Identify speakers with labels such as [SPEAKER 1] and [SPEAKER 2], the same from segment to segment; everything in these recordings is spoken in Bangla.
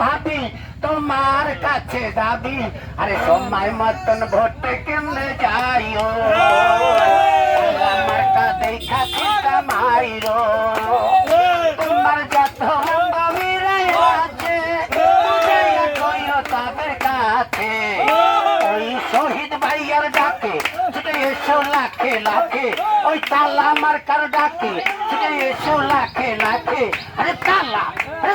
[SPEAKER 1] ভাবি, তোমার কাছে যাবি? আরে সময় মতন ভোট কেমনে যাইও? আমার কা দেখা চিন্তা তোমার যত বাবিরে আছে বুঝাইয়া কইও কাছে। ওই শহীদ ভাইয়ার ডাকে, ছুটে এসো লাখে লাখে। ওই তালা আমার কার ডাকে, ছুটে এসো লাখে লাখে। আরে তালা, আরে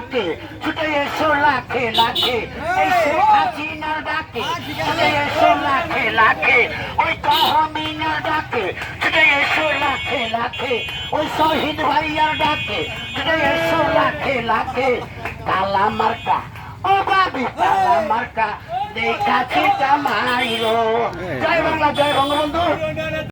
[SPEAKER 1] ডাকে ছুটে এসো লাখে লাখে এই শেখ হাসিনার ডাকে ছুটে এসো লাখে লাখে ওই তহমিনার ডাকে ছুটে এসো লাখে লাখে ওই শহীদ ভাইয়ার ডাকে ছুটে এসো লাখে লাখে কালা মার্কা ও বাবি কালা মার্কা দেখা চিটা মাইরো জয় বাংলা জয় বঙ্গবন্ধু।